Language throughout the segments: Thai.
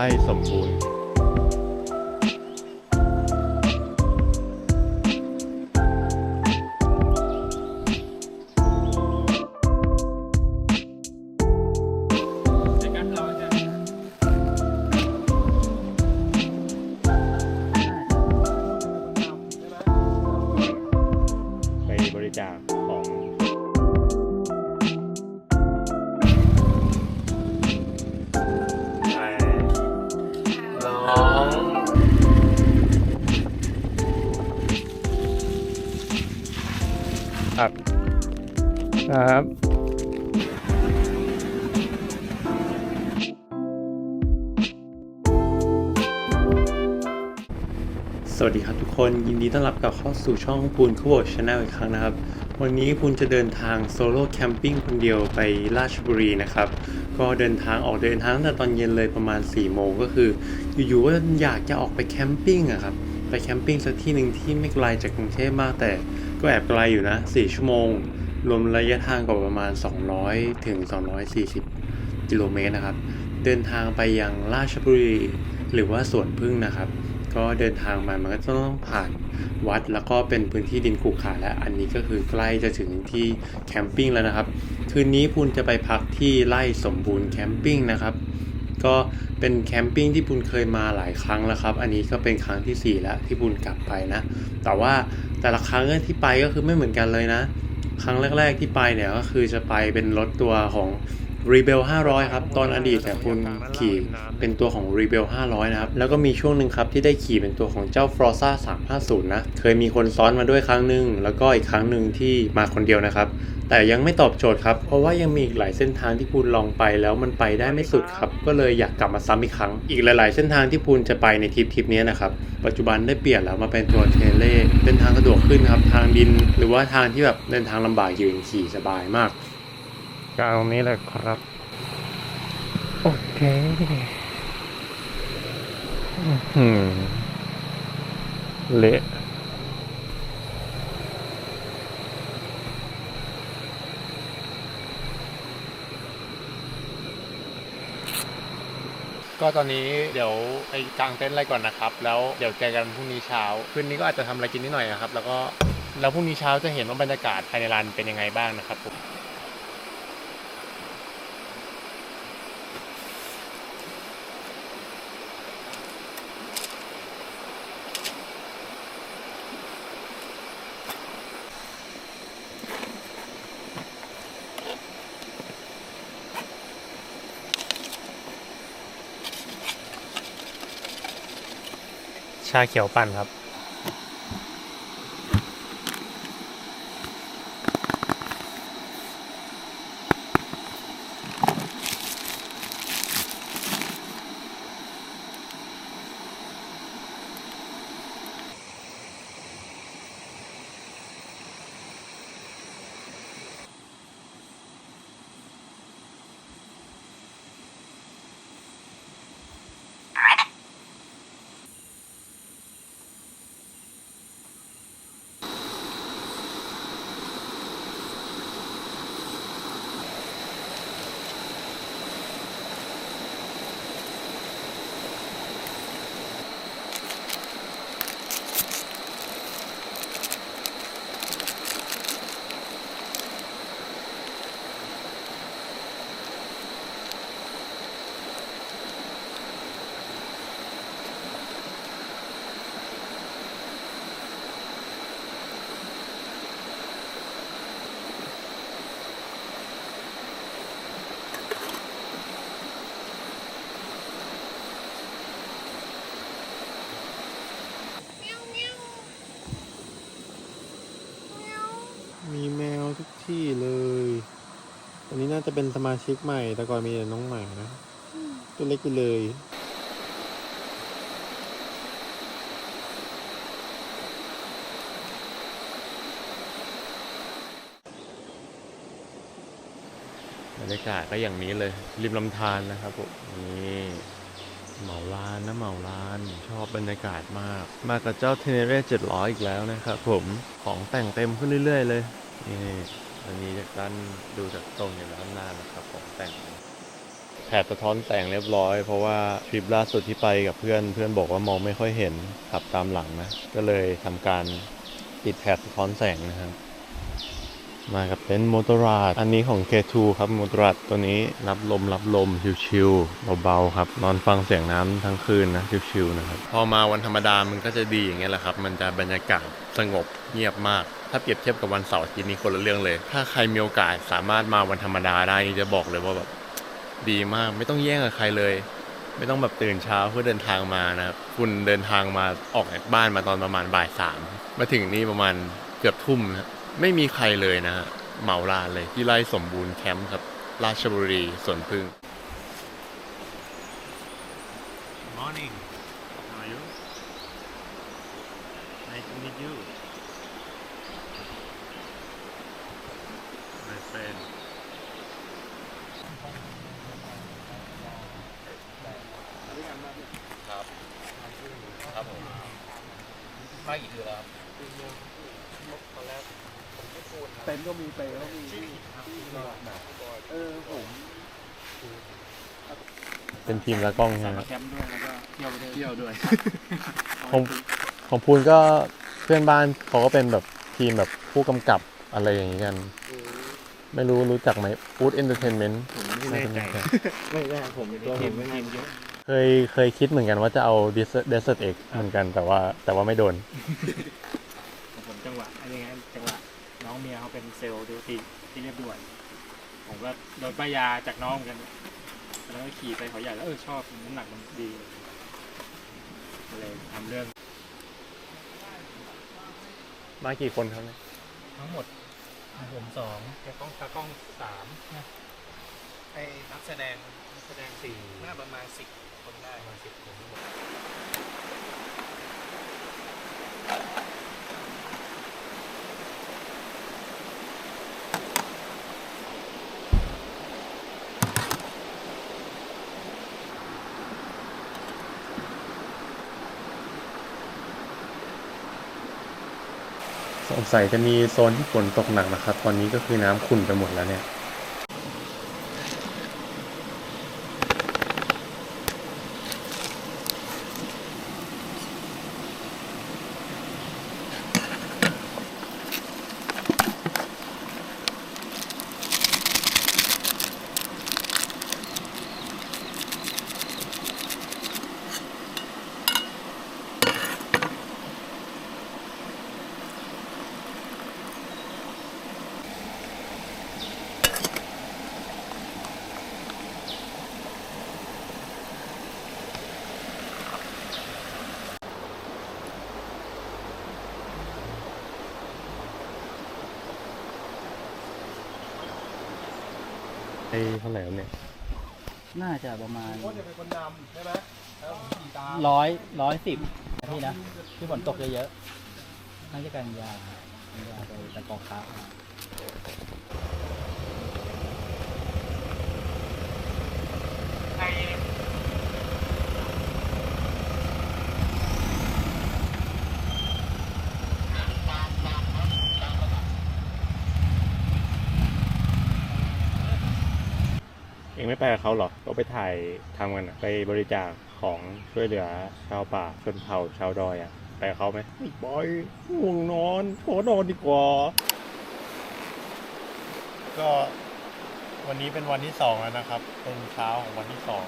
ไร่สม ครับสวัสดีครับทุกคนยินดีต้อนรับกลับเข้าสู่ช่องปูนคูโบชาแนลอีกครั้งนะครับ วันนี้ปูนจะเดินทางโซโล่แคมปิ้งคนเดียวไปราชบุรีนะครับ ก็เดินทางออกเดินทางตั้งแต่ตอนเย็นเลยประมาณ4ี่โมงก็คือ อยู่ๆก็อยากจะออกไปแคมปิ้งอะครับไปแคมปิ้งสักที่หนึ่งที่ไม่ไกลจากกรุงเทพมากแต่ก็แอบไกลอยู่นะ4ชั่วโมง รวมระยะทางก็ประมาณ 200 ถึง 240 กิโลเมตรนะครับ เดินทางไปยังราชบุรี หรือว่าสวนพึ่งนะครับ ก็เดินทางมามันก็ต้องผ่านวัดแล้วก็เป็นพื้นที่ดินขรุขระและอันนี้ก็คือใกล้จะถึงที่แคมปิ้งแล้วนะครับ คืนนี้พุนจะไปพักที่ไร่สมบูรณ์แคมปิ้งนะครับก็เป็นแคมปิ้งที่ปุณเคยมาหลายครั้งแล้วครับ อันนี้ก็เป็นครั้งที่ 4 แล้วที่ปุณกลับไปนะ แต่ว่าแต่ละครั้งที่ไปก็คือไม่เหมือนกันเลยนะ ครั้งแรก ๆ ที่ไปเนี่ยก็คือจะไปเป็นรถตัวของ Rebel 500 ครับ ตอนอดีตแต่ยปุณขี่เป็นตัวของ Rebel 500 นะครับ แล้วก็มีช่วงหนึ่งครับที่ได้ขี่เป็นตัวของเจ้า Forza 350 นะ เคยมีคนซ้อนมาด้วยครั้งหนึ่งแล้วก็อีกครั้งหนึ่งที่มาคนเดียวนะครับ แต่ยังไม่ตอบโจทย์ครับ เพราะว่ายังมีอีกหลายเส้นทางที่พูนลองไปแล้วมันไปได้ไม่สุดครับ ก็เลยอยากกลับมาซ้ำอีกครั้ง อีกหลาย ๆ เส้นทางที่พูนจะไปในทริปทริปนี้นะครับ ปัจจุบันได้เปลี่ยนแล้วมาเป็นตัวเทเลเป็นทางสะดวกขึ้นครับ ทางดิน หรือว่าทางที่แบบเดินทางลำบากยืนขี่สบายมากกลางตรงนี้แหละครับ โอเคอืเละ ก็ตอนนี้เดี๋ยวไปกางเต็นท์อะไรก่อนนะครับ แล้วเดี๋ยวเจอกันพรุ่งนี้เช้าคืนนี้ก็อาจจะทำอะไรกินนิดหน่อยนะครับ แล้วก็แล้วพรุ่งนี้เช้าจะเห็นว่าบรรยากาศภายในร้านเป็นยังไงบ้างนะครับผม ชาเขียวปั่นครับ มีแมว ทุกที่เลย อันนี้น่าจะเป็นสมาชิกใหม่ แต่ก่อนมีแต่น้องหมานะ ตัวเล็กอยู่เลยบรรยากาศก็อย่างนี้เลย ริมลำธารนะครับผมนี่เหมาลานนะเหมาลานชอบบรรยากาศมาก มากับเจ้าเทเนเร่700 อีกแล้วนะครับผมของแต่งเต็มขึ้นเรื่อย ๆ เลย นี่อันนี้จากด้านดูจากตรงอย่ด้านหน้านะครับของแต่งแถบสะท้อนแสงเรียบร้อย เพราะว่าทริปล่าสุดที่ไปกับเพื่อนเพื่อนบอกว่ามองไม่ค่อยเห็นขับตามหลังนะ ก็เลยทำการติดแถบสะท้อนแสงนะครับ มากับเต็นท์มอเตอร์ราดอันนี้ของ K2 ครับมอเตอร์ราดตัวนี้รับลมรับลมชิวๆเบาๆครับ นอนฟังเสียงน้ำทั้งคืนนะชิวๆนะครับ พอมาวันธรรมดามันก็จะดีอย่างเงี้ยแหละครับ มันจะบรรยากาศสงบเงียบมากถ้าเปรียบเทียบกับวันเสาร์อาทิตย์นี้คนละเรื่องเลย ถ้าใครมีโอกาสสามารถมาวันธรรมดาได้นี่จะบอกเลยว่าแบบดีมากไม่ต้องแย่งกับใครเลย ไม่ต้องแบบตื่นเช้าเพื่อเดินทางมานะครับคุณเดินทางมาออกจากบ้านมาตอนประมาณบ่ายสามมาถึงนี่ประมาณเกือบทุ่มนะ ไม่มีใครเลยนะฮะเหมาลานเลยที่ไร่สมบูรณ์แคมป์ครับ ราชบุรีสวนพึ่ง Morning How are you Nice to meet you My friend ครับ ครับผมมากี่เดือนแล้วครับเต็นท์ก็มีเปรย์ก็มีเออผมเป็นทีมละกล้องใช่ไหมมาแคมป์ด้วยแล้วก็เที่ยวไปด้วยเที่ยวด้วยของของพูนก็เพื่อนบ้านเขาก็เป็นแบบทีมแบบผู้กำกับอะไรอย่างนี้กัน ไม่รู้รู้จักไหม Food Entertainment ผมไม่แน่ใจไม่แน่ผมตัวผมไม่แน่เยอะเคยเคยคิดเหมือนกันว่าจะเอา Desert Desert X เหมือนกันแต่ว่าแต่ว่าไม่โดน ผมจังหวะอะไรเงี้ยจังหวะน้องเมียเขาเป็นเซลล์ดูติที่เรียบด่วน ผมก็ โดนป้ายยาจากน้องเหมือนกันแล้วก็ขี่ไปเขาใหญ่แล้วเออชอบน้ำหนักมันดีก็เลยทำเรื่อง มากี่คนครับเนี่ยทั้งหมดผมสองแกกล้องตากล้องสามนะไอ้นักแสดงนักแสดงสี่น่าประมาณสิบคนได้ประมาณสิบคนสง สัยจะมีโซนที่ฝนตกหนักนะครับ ตอนนี้ก็คือน้ำขุ่นไปหมดแล้วเนี่ย เท่าไหร่ครับเนี่ย น่าจะประมาณคนจะเป็นคนนำใช่ไหมแล้วผมขี่ตามร้อยร้อยสิบนะพี่นะที่ฝนตกเยอะๆน่าจะกันยากันยาไปตะกองค้าม ไม่ไปกับเขาหรอก็ไปถ่ายทำกันไปบริจาคของช่วยเหลือชาวป่าชนเผ่าชาวดอยอะไปกับเขาไหมไม่บอยง่วงนอนขอนอนดีกว่า ก็วันนี้เป็นวันที่สองแล้วนะครับ เป็นเช้าของวันที่สอง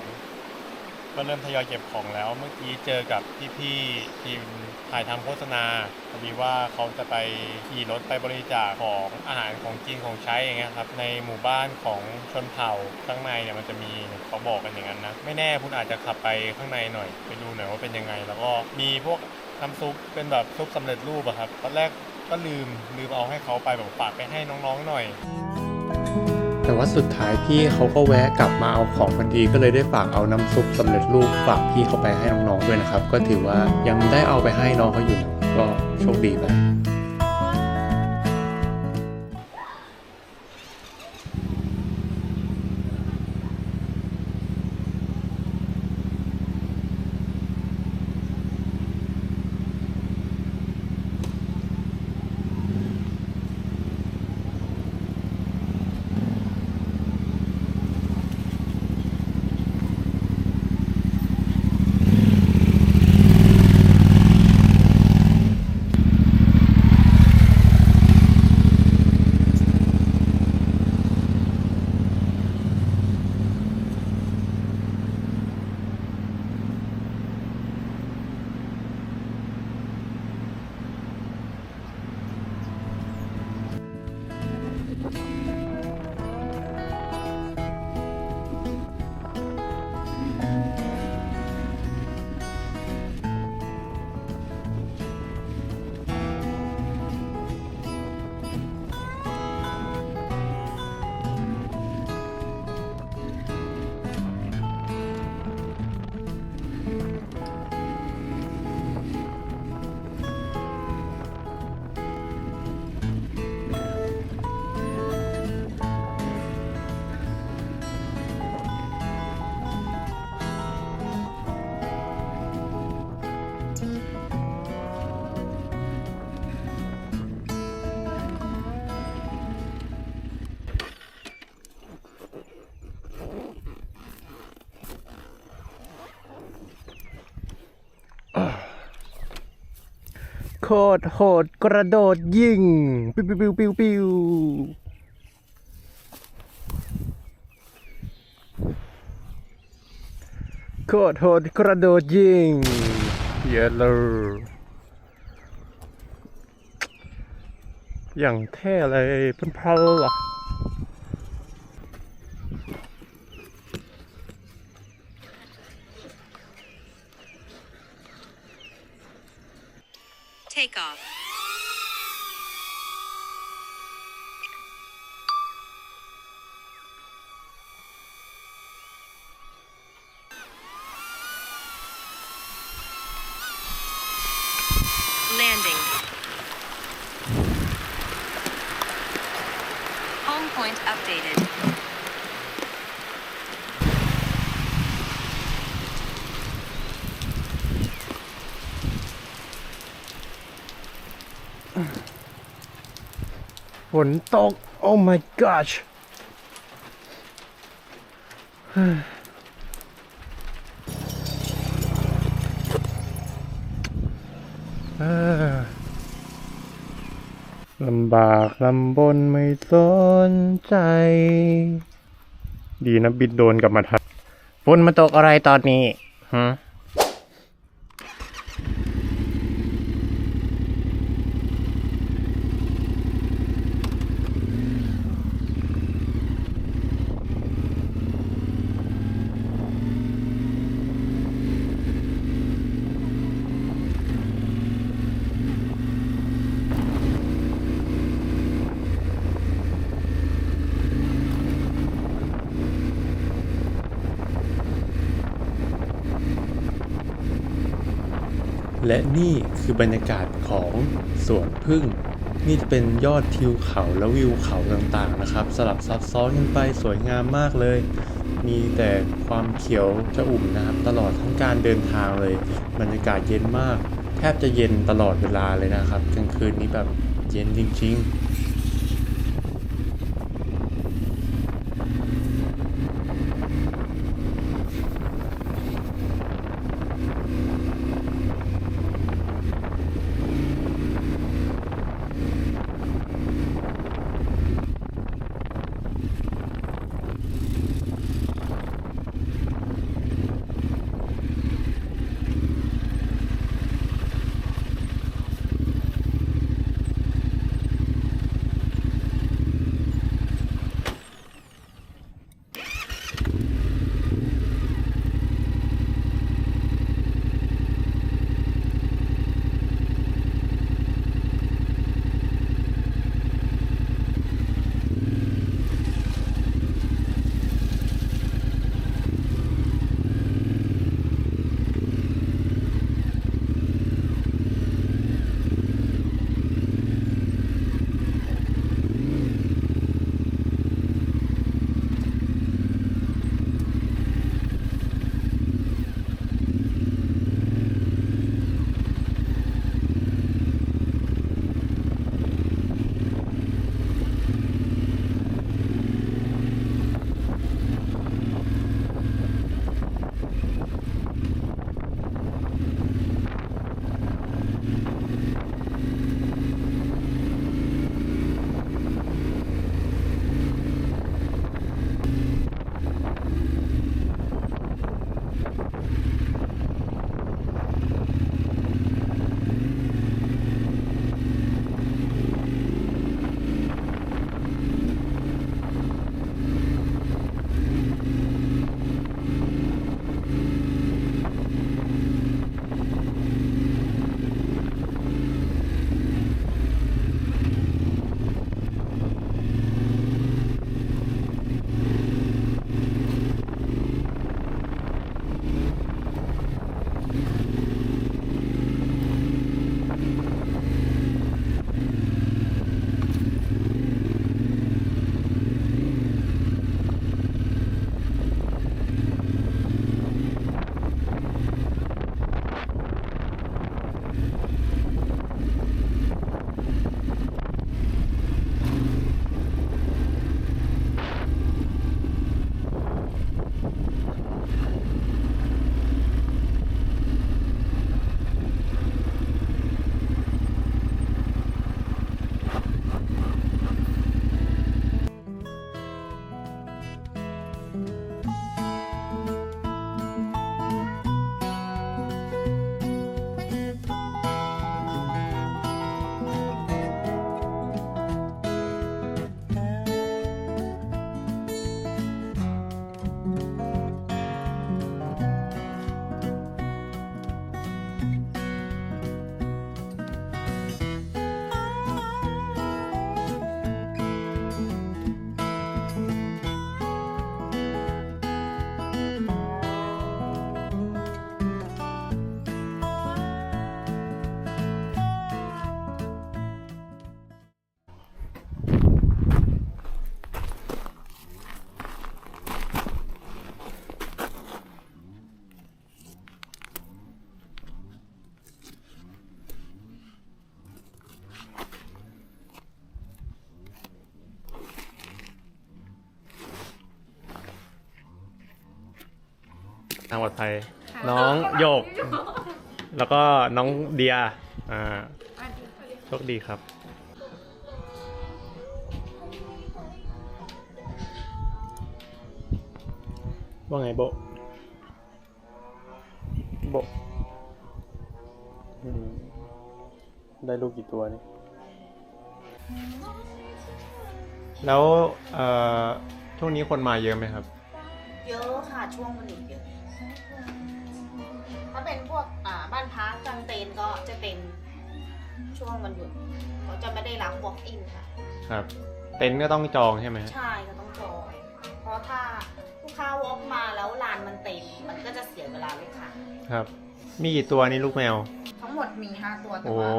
ก็เริ่มทยอยเก็บของแล้ว เมื่อกี้เจอกับพี่ๆทีม ถ่ายทำโฆษณาพอดีว่าเขาจะไปขี่รถไปบริจาคของอาหารของกินของใช้อย่างเงี้ยครับในหมู่บ้านของชนเผ่าข้างในเนี่ยมันจะมีเขาบอกกันอย่างนั้นนะไม่แน่คุณอาจจะขับไปข้างในหน่อย ไปดูหน่อยว่าเป็นยังไง แล้วก็มีพวกน้ำซุปเป็นแบบซุปสำเร็จรูปอะครับตอนแรกก็ลืมลืมเอาให้เขาไปแบบฝากไปให้น้องๆหน่อย แต่ว่าสุดท้ายพี่เขาก็แวะกลับมาเอาของพอดีก็เลยได้ฝากเอาน้ำซุปสำเร็จรูปฝากพี่เขาไปให้น้องๆด้วยนะครับ ก็ถือว่ายังได้เอาไปให้น้องเขาอยู่นะก็โชคดีไป ตรโหดกระโดดยิง ปิ้วปิ้วปิ้วปิ้วโคตรโหดกระโดดยิง เยอเลยอย่างเท่เลยเป็นเพล่ะ ร ฝนตก โอ้ my gosh เฮ้ยเอ้อลำบากลำบนไม่สนใจ ดีนะบิดโดนกลับมาทันฝนมาตกอะไรตอนนี้ฮะ และนี่คือบรรยากาศของสวนพึ่ง นี่จะเป็นยอดทิวเขาและวิวเขาต่างๆนะครับ สลับซับซ้อนกันไปสวยงามมากเลย มีแต่ความเขียวจะอุ่มนะครับ ตลอดทั้งการเดินทางเลย บรรยากาศเย็นมาก แทบจะเย็นตลอดเวลาเลยนะครับกลางคืนนี้แบบเย็นจริง ๆ ทางปลอดภัย น้องโยก แล้วก็น้องเดียอ่าโชคดีครับ ว่าไงโบะโบะอืมได้ลูกกี่ตัวนี่ แล้วเอ่อช่วงนี้คนมาเยอะไหมครับ เยอะค่ะ ช่วงวันหยุดเยอะถ้า เป็นพวกอ่าบ้านพักกลางเต็นท์ก็จะเป็นช่วงวันหยุดเขาจะไม่ได้รับ walk in ค่ะ ครับ เต็นท์ก็ต้องจองใช่ไหมฮะใช่ก็ต้องจองเพราะถ้าลูกค้า walk มาแล้วลานมันเต็ม มันก็จะเสียเวลาลูกค้าครับ มีกี่ตัวนี่ลูกแมว ทั้งหมดมี5ตัวแต่โอ้ว่า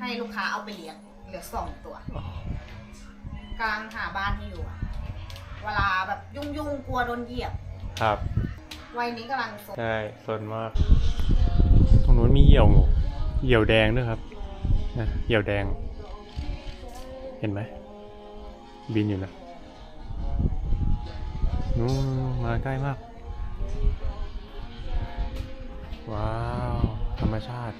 ให้ลูกค้าเอาไปเลี้ยงเหลือสองตัวกำลังหาบ้านให้อยู่อะเวลาแบบยุ่งยุ่งๆกลัวโดนเหยียบ ครับ วัยนี้กำลังสดใช่สนมาก ตรงนู้นมีเหยี่ยวงูเหยี่ยวแดงด้วยครับนะเหยี่ยวแดง เห็นไหม บินอยู่นะนู้นมาใกล้มาก ว้าว ธรรมชาติ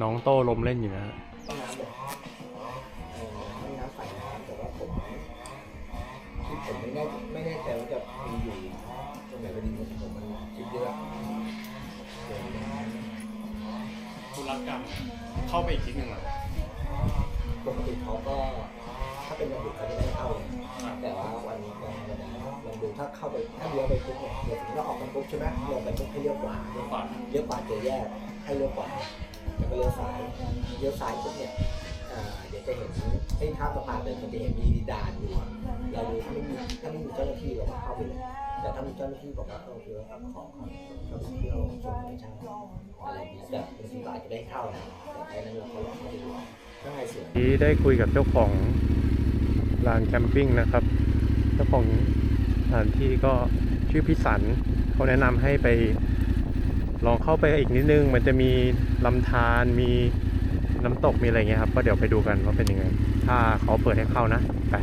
น้องโตลมเล่นอยู่นะฮะห้องน้ำเลยเออห้องน้ำใส่น้ำแต่ว่าผมที่ผมไม่แน่ไม่แน่ใจว่าจะมีอยู่ ตรงไหนผมมันคิดเยอะธุรกรรมเข้าไปอีกทีหนึ่งเหรอปกติเขาก็ ถ้าเป็นวันหยุดเขาจะได้เข้า แต่ว่าวันนี้ก็วันนี้ลองดูถ้าเข้าไปถ้าเลี้ยวไปปุ๊บเนี่ยเดี๋ยวถึงเราออกกันปุ๊บใช่ไหมเลงไปปุ๊บให้เลี้ยวขวาเรื่องก่อนเลี้ยวขวาเจอแยกให้เลี้ยวขวาแล้วก็เลี้ยวซ้ายเลี้ยวซ้ายปุ๊บเนี่ยเดี๋ยวจะเห็นเส้นข้ามสะพานเลยมันจะเห็นมีด่านอยู่เราดูถ้าไม่มีถ้าไม่มีเจ้าหน้าที่เราก็เข้าไปเลย แต่ถ้ามีเจ้าหน้าที่บอกว่าโอเคว่าขอขอเข้าไปเที่ยวชมธรรมชาติอะไรอย่างเงี้ยแต่บางทีเราอาจจะได้เข้านะแต่แค่นั้นเราก็ลองเข้าไปดูข้างในสวยที่ได้คุยกับเจ้าของลานแคมปิ้งนะครับ เจ้าของสถานที่ก็ชื่อพิสันเขาแนะนำให้ไปลองเข้าไปอีกนิดนึง มันจะมีลำธารมีน้ำตกมีอะไรเงี้ยครับ ก็เดี๋ยวไปดูกันว่าเป็นยังไง ถ้าเขาเปิดให้เข้านะ ไป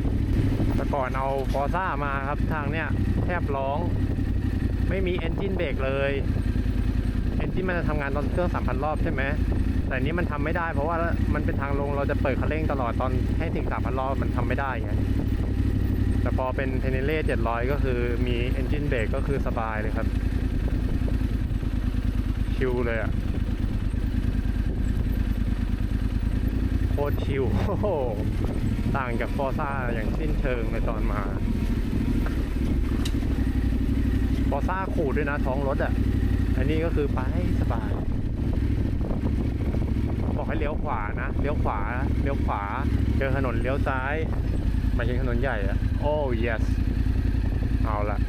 แต่ก่อนเอาฟอซ่ามาครับทางเนี้ย แทบร้อง ไม่มีเอนจินเบรกเลยเอนจินมันจะทำงานตอนเครื่อง 3,000 รอบใช่ไหมแต่อันนี้มันทำไม่ได้เพราะว่ามันเป็นทางลงเราจะเปิดคันเร่งตลอดตอนให้ถึง 3,000 รอบมันทำไม่ได้ไงแต่พอเป็นเทเนเล่700 ก็คือมี Engine Brake ก็คือสบายเลยครับ ชิลเลยอะโคตรชิลต่างจากฟอร์ซ่าอย่างสิ้นเชิงเลยตอนมาฟ อร์ซ่าขูดด้วยนะท้องรถอะอันนี้ก็คือไปสบาย บอกให้เลี้ยวขวานะ เลี้ยวขวา เลี้ยวขวา เจอถนนเลี้ยวซ้าย ไม่ใช่ถนนใหญ่อะโอ้ yes เอาละ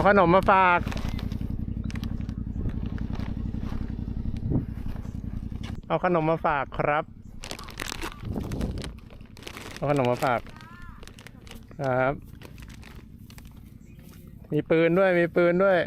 เอาขนมมาฝาก เอาขนมมาฝากครับ เอาขนมมาฝาก ครับ มีปืนด้วย มีปืนด้วย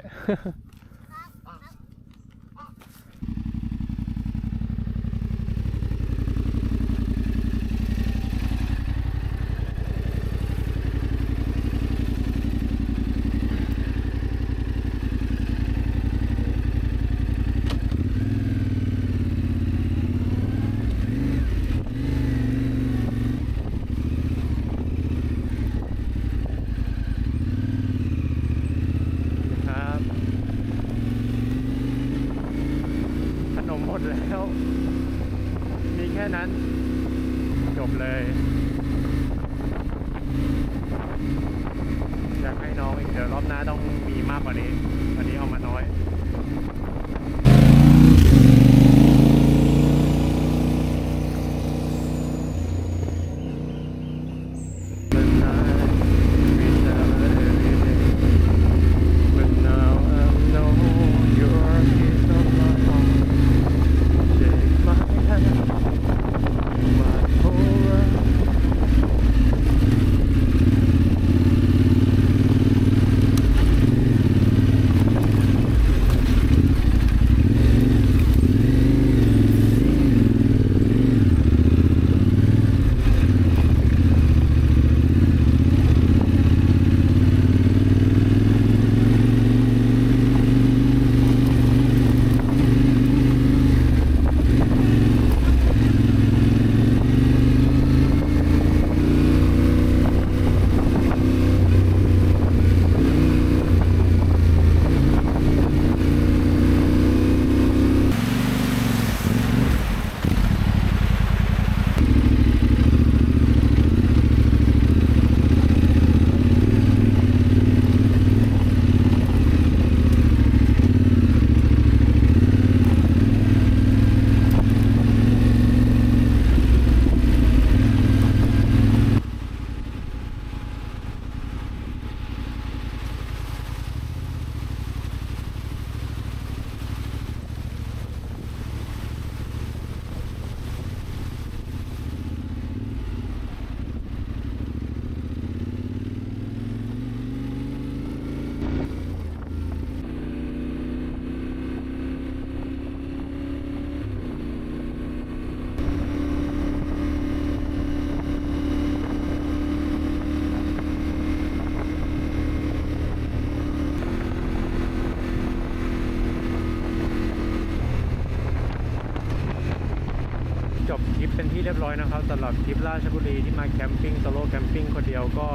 ราชบุรีที่มาแคมปิ้งโซโล่แคมปิ้งคนเดียวก็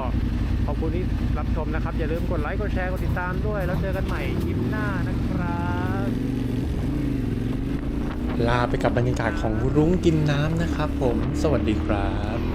ขอบคุณที่รับชมนะครับ อย่าลืมกดไลค์กดแชร์กดติดตามด้วย แล้วเจอกันใหม่คลิปหน้านะครับลาไปกับบรรยากาศของรุ้งกินน้ำนะครับผมสวัสดีครับ